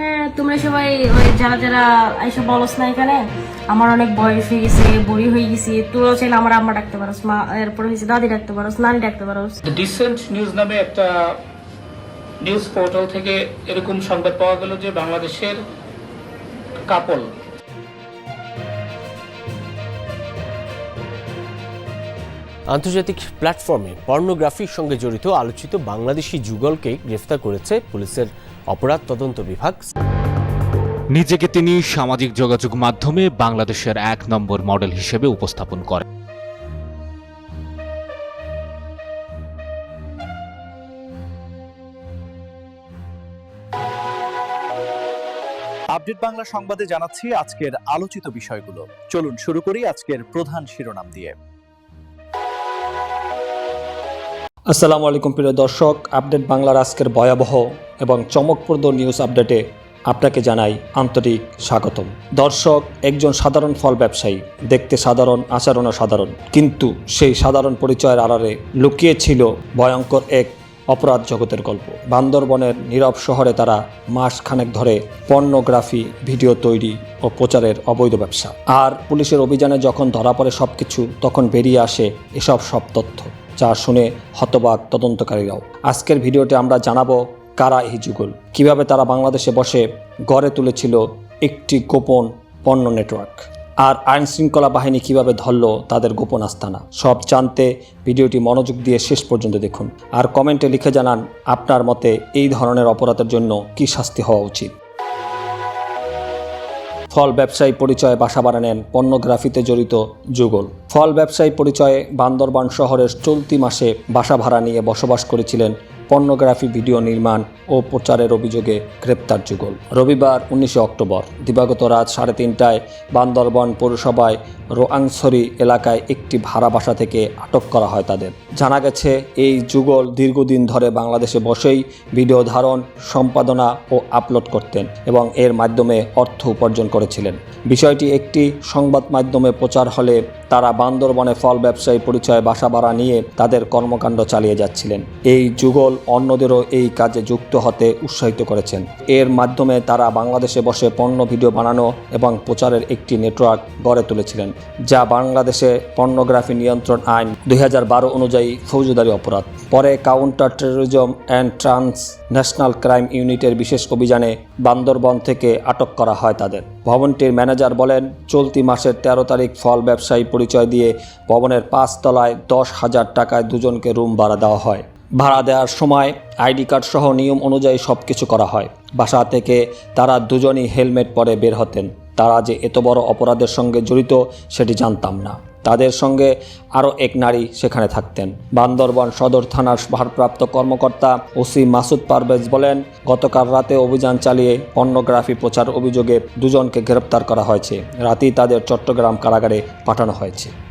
হ্যাঁ তোমরা সবাই ওই যারা যারা এইসব বলস না এখানে, আমার অনেক বয়স হয়ে গেছে, বুড়ি হয়ে গেছি, তোরাও চাইলে আমার আম্মা ডাকতে পারোস, মা, এরপরে হয়েছে দাদি ডাকতে পারোস, নানি ডাকতে পারোস। ডিসেন্ট নিউজ নামে একটা নিউজ পোর্টাল থেকে এরকম সংবাদ পাওয়া গেল যে বাংলাদেশের কাপল আন্তর্জাতিক প্ল্যাটফর্মে পর্নোগ্রাফির সঙ্গে জড়িত আলোচিত বাংলাদেশি যুগলকে গ্রেফতার করেছে পুলিশের অপরাধ তদন্ত বিভাগ। নিজেকে তিনি সামাজিক যোগাযোগ মাধ্যমে বাংলাদেশের এক নম্বর মডেল হিসেবে উপস্থাপন করেন। আপডেট বাংলা সংবাদে জানাচ্ছি আজকের আলোচিত বিষয়গুলো। চলুন শুরু করি আজকের প্রধান শিরোনাম দিয়ে। আসসালামু আলাইকুম প্রিয় দর্শক, আপডেট বাংলার আজকের ভয়াবহ এবং চমকপ্রদ নিউজ আপডেটে আপনাকে জানাই আন্তরিক স্বাগতম। দর্শক, একজন সাধারণ ফল ব্যবসায়ী, দেখতে সাধারণ, আচরণও সাধারণ, কিন্তু সেই সাধারণ পরিচয়ের আড়ালে লুকিয়ে ছিল ভয়ঙ্কর এক অপরাধ জগতের গল্প। বান্দরবনের নীরব শহরে তারা মাস খানেক ধরে পর্নোগ্রাফি ভিডিও তৈরি ও প্রচারের অবৈধ ব্যবসা। আর পুলিশের অভিযানে যখন ধরা পড়ে সব কিছু তখন বেরিয়ে আসে এসব সব তথ্য। যা শুনে হতবাক তদন্তকারীরাও। আজকের ভিডিওতে আমরা জানাব কারা এই যুগল? কীভাবে তারা বাংলাদেশে বসে গড়ে তুলেছিল একটি গোপন পণ্য নেটওয়ার্ক? আর আইন শৃঙ্খলা বাহিনী কীভাবে ধরল তাদের গোপন আস্তানা? সব জানতে ভিডিওটি মনোযোগ দিয়ে শেষ পর্যন্ত দেখুন। আর কমেন্টে লিখে জানান, আপনার মতে এই ধরনের অপরাধের জন্য কি শাস্তি হওয়া উচিত? ফল ব্যবসায়ী পরিচয়ে বাসা বাড়া নেন পর্নোগ্রাফিতে জড়িত যুগল। ফল ব্যবসায়ী পরিচয়ে বান্দরবান শহরের চলতি মাসে বাসা ভাড়া নিয়ে বসবাস করেছিলেন পর্নোগ্রাফি ভিডিও নির্মাণ ও প্রচারের অভিযোগে গ্রেপ্তার যুগল। রবিবার উনিশে অক্টোবর, দিবাগত রাত সাড়ে তিনটায় বান্দরবন পৌরসভায় রোয়াংছড়ি এলাকায় একটি ভাড়া বাসা থেকে আটক করা হয় তাদের। জানা গেছে, এই যুগল দীর্ঘদিন ধরে বাংলাদেশে বসেই ভিডিও ধারণ, সম্পাদনা ও আপলোড করতেন এবং এর মাধ্যমে অর্থ উপার্জন করেছিলেন। বিষয়টি একটি সংবাদ মাধ্যমে প্রচার হলে তারা বান্দরবনে ফল ব্যবসায়ী পরিচয়ে বাসা ভাড়া নিয়ে তাদের কর্মকাণ্ড চালিয়ে যাচ্ছিলেন। এই যুগল অন্যদেরও এই কাজে যুক্ত হতে উৎসাহিত করেছেন। এর মাধ্যমে তারা বাংলাদেশে বসে পণ্য ভিডিও বানানো এবং প্রচারের একটি নেটওয়ার্ক গড়ে তুলেছিলেন, যা বাংলাদেশে পর্নোগ্রাফি নিয়ন্ত্রণ আইন দুই হাজার বারো অনুযায়ী ফৌজদারি অপরাধ। পরে counter terrorism and transnational crime ইউনিটের বিশেষ অভিযানে বান্দরবন থেকে আটক করা হয় তাদের। ভবনটির ম্যানেজার বলেন, চলতি মাসের তেরো তারিখ ফল ব্যবসায়ী পরিচয় দিয়ে ভবনের পাঁচ তলায় দশ হাজার টাকায় দুজনকে রুম ভাড়া দেওয়া হয়। ভাড়া দেওয়ার সময় আইডি কার্ড সহ নিয়ম অনুযায়ী সব কিছু করা হয়। বাসা থেকে তারা দুজনই হেলমেট পরে বের হতেন। তারা যে এত বড় অপরাধের সঙ্গে জড়িত, সেটি জানতাম না। তাদের সঙ্গে আরও এক নারী সেখানে থাকতেন। বান্দরবান সদর থানার ভারপ্রাপ্ত কর্মকর্তা ওসি মাসুদ পারভেজ বলেন, গতকাল রাতে অভিযান চালিয়ে পর্নোগ্রাফি প্রচার অভিযোগে দুজনকে গ্রেপ্তার করা হয়েছে। রাতেই তাদের চট্টগ্রাম কারাগারে পাঠানো হয়েছে।